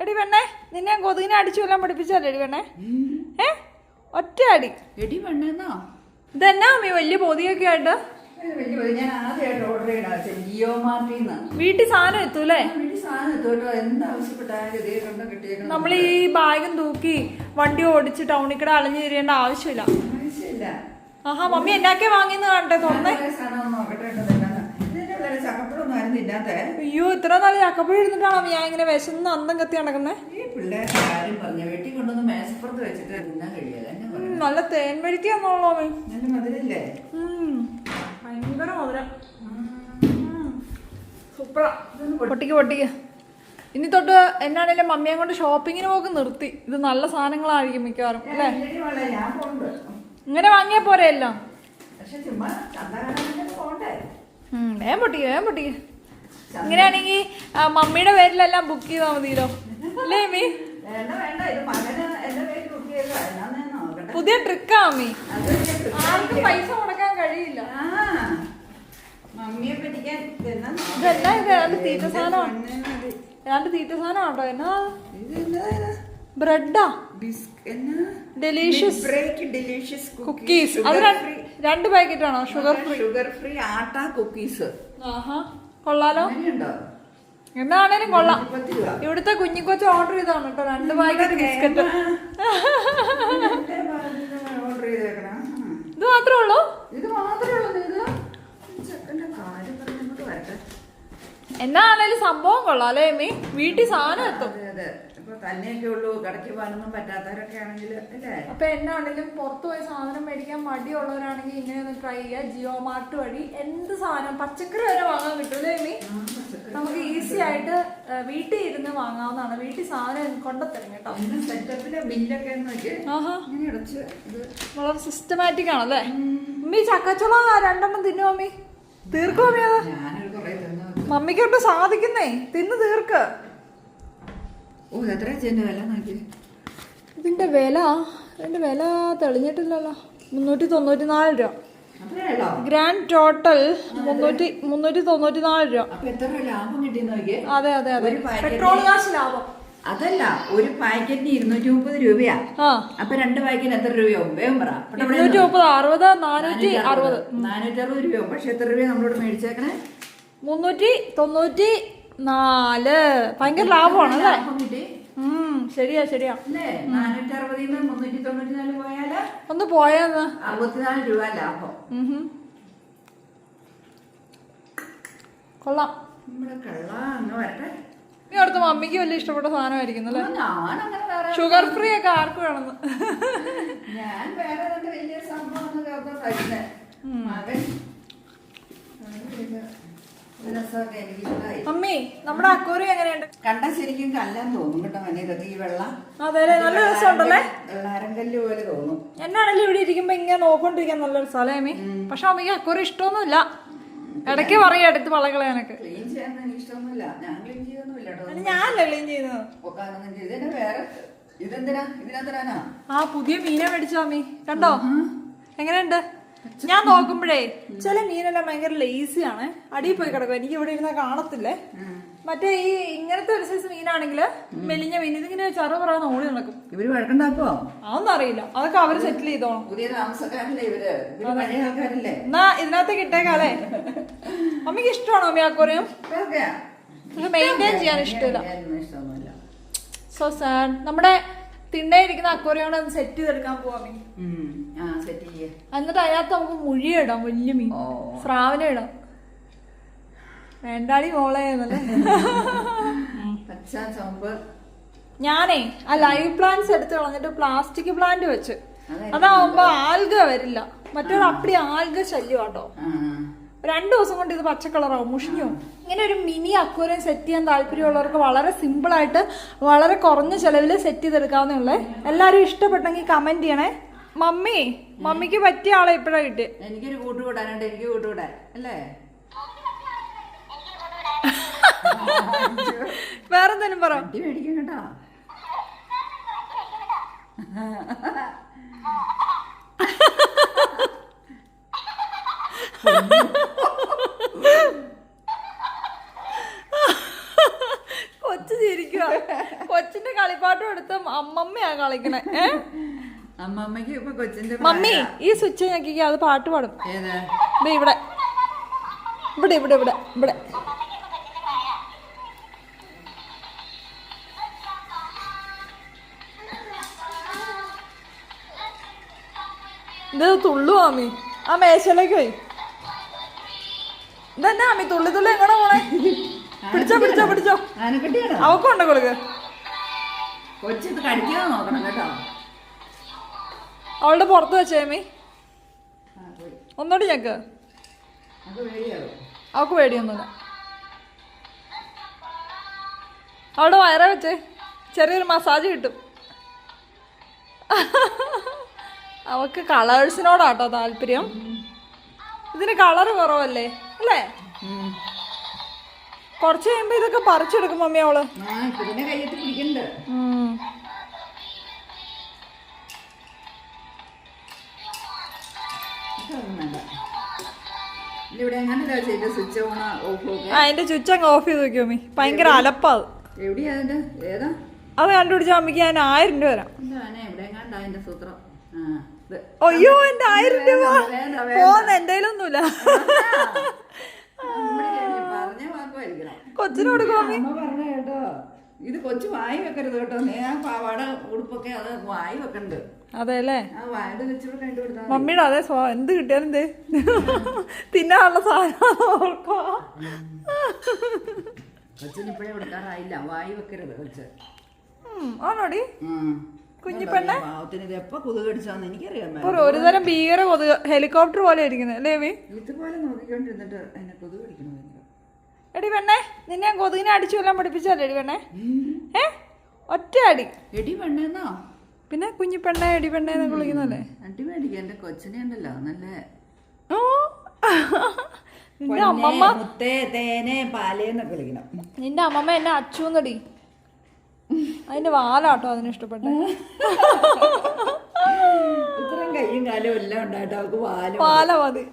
എടി വെണ്ണേ നിന്നെ കൊതുകിനെ അടിച്ചു വല്ലാൻ പഠിപ്പിച്ചല്ലേ എടി പെണ്ണേ? ഏ? ഒറ്റ അടി. എടി പെണ്ണെന്നോ? ഇതെന്നാ അമ്മ വലിയ പൊതിയൊക്കെ ആയിട്ട്? വീട്ടിൽ സാധനം എത്തൂലേ നമ്മൾ ഈ ബാഗും തൂക്കി വണ്ടി ഓടിച്ച് ടൗണിൽ കൂടെ അലഞ്ഞു തിരിയേണ്ട ആവശ്യമില്ല. ആഹാ മമ്മി എന്നാക്കെ വാങ്ങിന്ന് കാണട്ടെ തുറന്നേ. അയ്യോ ഇത്ര നാൾ ചക്കപ്പഴം ഇരുന്നിട്ടാണോ ഞാൻ ഇങ്ങനെ വിശന്ന് അന്തം കത്തി നടക്കുന്നത് ഈ ആരും പറഞ്ഞു വെട്ടി മേശപ്പുറത്ത് വെച്ചിട്ട് തിന്നാൻ നല്ല തേൻ വരിക്കാന്നുള്ളോ നല്ല മധുരല്ലേ. ഭയങ്കര മധുരം. സൂപ്പറാ. പൊട്ടിക്ക് പൊട്ടിക്ക്. ഇനി തൊട്ട് എന്നാണേലും മമ്മിയെ കൊണ്ട് ഷോപ്പിങ്ങിന് പോക്ക് നിർത്തി. ഇത് നല്ല സാധനങ്ങളായിരിക്കും മിക്കവാറും അല്ലേ? ഇങ്ങനെ വാങ്ങിയാ പോരെ എല്ലാം? പക്ഷെ ചുമ്മാ വേഗം പൊട്ടിക്ക് വേഗം പൊട്ടിക്ക് ഇങ്ങനെയാണെങ്കിൽ മമ്മിയുടെ പേരിലെല്ലാം ബുക്ക് ചെയ്താൽ മതിയല്ലോ. അല്ലേ മീ പുതിയ ട്രിക്കാ trick ആർക്കും പൈസ മുടക്കാൻ കഴിയില്ല. ഇതെന്നാ ഇത്? ഏതാണ്ട് തീറ്റ സാധനമാണ്. ഏതാണ്ട് തീറ്റ സാധനം കേട്ടോ എന്നാ? ബ്രെഡാ? ഡെലീഷ്യസ് കുക്കീസ് അത് രണ്ട്- പാക്കറ്റ് ആണോ? Sugar free sugar free atta cookies ആഹാ. കൊള്ളാലോ. എന്നാണേലും കൊള്ളാം. ഇവിടുത്തെ കുഞ്ഞിക്കൊച്ച് ഓർഡർ ചെയ്താണ് കേട്ടോ. രണ്ട് പാക്കറ്റ് ബിസ്ക്കറ്റ്. ഇത് മാത്രമേ ഉള്ളൂ? ഇത് മാത്രമേ ഉള്ളൂ. ഇത് എന്നാണേലും സംഭവം കൊള്ളാം അല്ലേ മീ വീട്ടിൽ സാധനം എത്തും. ഇപ്പൊ തന്നെയൊക്കെ ഉള്ളൂ കടയ്ക്ക് പോകാനൊന്നും പറ്റാത്തവരൊക്കെ ആണെങ്കിൽ അല്ലേ? അപ്പൊ എന്നാണെങ്കിലും പുറത്തു പോയി സാധനം മേടിക്കാൻ മടിയുള്ളവരാണെങ്കിൽ ഇങ്ങനെ ഒന്ന് ട്രൈ ചെയ്യുക. ജിയോ മാർട്ട് വഴി എന്ത് സാധനം പച്ചക്കറി വരെ വാങ്ങാൻ കിട്ടും ഇനി നമുക്ക് ഈസി ആയിട്ട് വീട്ടിൽ ഇരുന്ന് വാങ്ങാവുന്നതാണ്. വീട്ടിൽ സാധനം കൊണ്ടുത്തരും കേട്ടോ. സെറ്റപ്പിലെ ബില്ലൊക്കെ വളരെ സിസ്റ്റമാറ്റിക് ആണല്ലേ ഉമ്മി ചക്കച്ചുള രണ്ടെണ്ണം തിന്നു അമ്മി തീർക്കും അമ്മി അത്? മമ്മിക്കൊട്ട് സാധിക്കുന്നേ. തിന്ന് തീർക്ക്. ഓ എത്ര ചെന്റെ വില നോക്കി ഇതിന്റെ വില ഇതിന്റെ വില തെളിഞ്ഞിട്ടില്ലല്ലോ. മുന്നൂറ്റി തൊണ്ണൂറ്റി നാല് രൂപ ഗ്രാൻഡ് ടോട്ടൽ മുന്നൂറ്റി മുന്നൂറ്റി തൊണ്ണൂറ്റി നാല് രൂപ അതെ അതെ അതെ. പെട്രോൾ കാശ് ലാഭം. അതല്ല ഒരു പാക്കറ്റിന് ഇരുന്നൂറ്റി മുപ്പത് രൂപയാ അപ്പൊ രണ്ട് പാക്കറ്റിന് എത്ര രൂപയാവും വേഗം പറ ഇരുന്നൂറ്റി മുപ്പത് അറുപത് നാനൂറ്റി അറുപത്. നാനൂറ്റി അറുപത് രൂപയാവും. പക്ഷെ എത്ര രൂപ നമ്മളോട് മേടിച്ചേക്കണേ? മുന്നൂറ്റി തൊണ്ണൂറ്റി നാല്. ഭയങ്കര ലാഭമാണ് അല്ലേ? ശരിയാ ശരിയാ. ഒന്ന് പോയാന്ന്. അറുപത്തിനാല് രൂപ ലാഭം. കൊള്ളാം. നീ അടുത്ത മമ്മിക്ക് വലിയ ഇഷ്ടപ്പെട്ട സാധനമായിരിക്കും അല്ലേ? ഷുഗർ ഫ്രീ ഒക്കെ ആർക്ക് വേണമെന്ന് ഞാൻ വേറെ വലിയ സംഭവം മകൻ. ഇഷ്ടമായി നമ്മുടെ അക്കോറി എങ്ങനെയുണ്ട്? കണ്ടാ ശരിക്കും കല്ലാൻ തോന്നും കേട്ടോ മനെ ഇതൊക്കെ ഈ വെള്ളം അതെ നല്ല രസമുണ്ടല്ലേ? പോലെ തോന്നും. എന്നാണല്ലോ ഇവിടെ ഇരിക്കുമ്പോ ഇങ്ങനെ നോക്കൊണ്ടിരിക്കാൻ നല്ലൊരു സ്ഥലമേ പക്ഷെ അമ്മയ്ക്ക് അക്കോറി ഇഷ്ടമൊന്നുമില്ല. ഇടയ്ക്ക് പറയും അടുത്ത് വളകളെ ക്ലീൻ ചെയ്യാൻ എനിക്ക് ഇഷ്ടമൊന്നുമില്ല. ഞാൻ ക്ലീൻ ചെയ്തൊന്നുമില്ല കേട്ടോ. ഞാനല്ലേ ക്ലീൻ ചെയ്യുന്നത്? വേറെ ഇതെന്തിനാ? ഇതിനെന്തിനാ ആ പുതിയ മീനെ മേടിച്ചോ അമ്മി. കണ്ടോ? എങ്ങനെയുണ്ട്? ഞാൻ നോക്കുമ്പോഴേ ചില മീനെല്ലാം ഭയങ്കര ലേസി ആണ്. അടിയിൽ പോയി കിടക്കും. എനിക്ക് ഇവിടെ ഇരുന്ന കാണത്തില്ലേ? മറ്റേ ഈ ഇങ്ങനത്തെ ഒരു സൈസ് മീനാണെങ്കിൽ മെലിഞ്ഞ മീൻ ഇതിങ്ങനെ ചറ പറയാൻ ഓടി നടക്കും. ഇവർ വഴക്കണ്ടാക്കോ അതൊന്നും അറിയില്ല. അതൊക്കെ അവർ സെറ്റിൽ ചെയ്തോണം പുതിയ താമസക്കാരല്ലേ ഇവർ? ആൾക്കാരല്ലേ? എന്നാ ഇതിനകത്തേക്ക് ഇട്ടേക്കാലേ അമ്മയ്ക്ക് ഇഷ്ടമാണോ അമ്മ? പക്ഷെ മെയിന്റെയിൻ ചെയ്യാൻ ഇഷ്ടമില്ല. സോ സാർ നമ്മുടെ തിണ്ണയിരിക്കുന്ന അക്കോറിയം അത് സെറ്റ് ചെയ്തെടുക്കാൻ പോവാം മീൻ ആ സെറ്റ് ചെയ്യേ. എന്നിട്ട് അതിനകത്ത് നമുക്ക് മുഴിയിടാം വലിയ മീൻ. സ്രാവന ഇടാം. വേണ്ടാടി മോളെ എന്നല്ലേ? പച്ച ഞാനേ ആ ലൈവ് പ്ലാന്റ്സ് എടുത്ത് കളഞ്ഞിട്ട് പ്ലാസ്റ്റിക് പ്ലാന്റ് വെച്ച്. അതെ. അതാവുമ്പോ ആൽഗ വരില്ല. മറ്റൊരു അപ്പടി ആൽഗ ശല്യം കേട്ടോ രണ്ടു ദിവസം കൊണ്ട് ഇത് പച്ച കളറാവും മുഷിഞ്ഞോ ഇങ്ങനെ ഒരു മിനി അക്വേറിയം സെറ്റ് ചെയ്യാൻ താല്പര്യമുള്ളവർക്ക് വളരെ സിമ്പിൾ ആയിട്ട് വളരെ കുറഞ്ഞ ചെലവിൽ സെറ്റ് ചെയ്തെടുക്കാവുന്നേ എല്ലാവരും ഇഷ്ടപ്പെട്ടെങ്കിൽ കമന്റ് ചെയ്യണേ. മമ്മി മമ്മിക്ക് പറ്റിയ ആളെ ഇപ്പോഴാണ് കിട്ടിയ? എനിക്കൊരു കൂട്ടുകൂടാനുണ്ട് എനിക്ക് കൂട്ടുകൂടാൻ അല്ലേ? വേറെ എന്തെങ്കിലും പറ മേടിക്കും കേട്ടോ. കൊച്ചു ചിരിക്കുക കൊച്ചിന്റെ കളിപ്പാട്ടം എടുത്ത് അമ്മമ്മയാ കളിക്കണേ. അമ്മമ്മക്ക് ഇപ്പൊ കൊച്ചിന്റെ മമ്മി ഈ സ്വിച്ച് ഞെക്കിക്ക് അത് പാട്ട് പാടും. ഇവിടെ. ഇവിടെ ഇവിടെ ഇവിടെ ഇവിടെ. ഇത് തുള്ളു അമ്മി ആ മേശയിലേക്ക് പോയി. ഇതന്നെ അമ്മി തുള്ളി തുള്ളി എങ്ങനെ പോണേ പിടിച്ചോ പിടിച്ചോ പിടിച്ചോ. അവക്കുണ്ട് കൊടുക്ക് കൊച്ചിത് കടിക്കാതെ നോക്കണം കേട്ടോ. അവളുടെ പുറത്ത് വെച്ചേമി. ഒന്നോട്ട് ഞെക്ക് അവക്ക് പേടിയൊന്നുമില്ല. അവളുടെ വയറ വെച്ചേ. ചെറിയൊരു മസാജ് കിട്ടും. അവക്ക് കളേഴ്സിനോടാട്ടോ താല്പര്യം. ഇതിന് കളറ് കുറവല്ലേ? അല്ലേ? കൊറച്ച് കഴിയുമ്പോ ഇതൊക്കെ പറിച്ചെടുക്കും മമ്മി അവൾ. അതിന്റെ സ്വിച്ച് അങ്ങ് ഓഫ് ചെയ്ത് നോക്കിയോ മമ്മി. ഭയങ്കര അലപ്പാ അത്. കണ്ടുപിടിച്ച അമ്മയ്ക്ക് ഞാൻ ആയിരം രൂപ തരാം. കണ്ട സൂത്രം. അയ്യോ എന്റെ ആയിരം രൂപ. പോന്ന് എന്റെ ഒന്നുമില്ല കൊച്ചിനോട് കയ്യിൽ പറഞ്ഞ കേട്ടോ. ഇത് കൊച്ചു വായി വെക്കരുത് കേട്ടോ. നീ ആ പാവാട ഉടുപ്പൊക്കെ അത് വായി വെക്കണ്ട്. അതെല്ലേ മമ്മിയുടെ അതെ സ്വഭാവം എന്ത് കിട്ടിയാലും എന്തേ തിന്നാനുള്ള സാധനം ഓർക്കോ? കൊച്ചിന് ഇപ്പോഴേ കൊടുക്കാറായില്ല. വായി വെക്കരുത് കൊച്ച്. ആണോടി. കുഞ്ഞിപ്പെണ്ണെ? എന്താ പാവത്തിന് ഇത് എപ്പോ കൊതുക് കടിച്ചാന്ന് എനിക്കറിയാൻ ഒരു ഒരുതരം ഭീകര കൊതുക് ഹെലികോപ്റ്റർ പോലെ ഇരിക്കുന്നത് ഇതുപോലെ നോക്കിക്കൊണ്ടിരുന്നിട്ട് എന്നെ കൊതുക് കടിക്കണം ഭയങ്കര. എടി പെണ്ണേ നിന്നെ ഞാൻ കൊതുകിനെ അടിച്ചു കൊല്ലാൻ പഠിപ്പിച്ചല്ലേ എടി പെണ്ണേ? ഏ? ഒറ്റ അടി. എടി പെണ്ണേന്നോ? പിന്നെ കുഞ്ഞിപ്പെണ്ണെ എടി പെണ്ണേ എന്നൊക്കെ വിളിക്കുന്നല്ലേ എന്റെ കൊച്ചിനെ ഉണ്ടല്ലോ നല്ല ഓ. നിന്റെ അമ്മമ്മ മുത്തേ തേനെ പാലേന്നൊക്കെ വിളിക്കണം. നിന്റെ അമ്മമ്മ എന്നെ അച്ചുന്നടി അതിന്റെ വാലാട്ടോ അതിന് ഇഷ്ടപ്പെട്ട ഇത്രയും കയ്യും കാലും എല്ലാം ഉണ്ടായിട്ട് അവൾക്ക് വാല വാല മതി.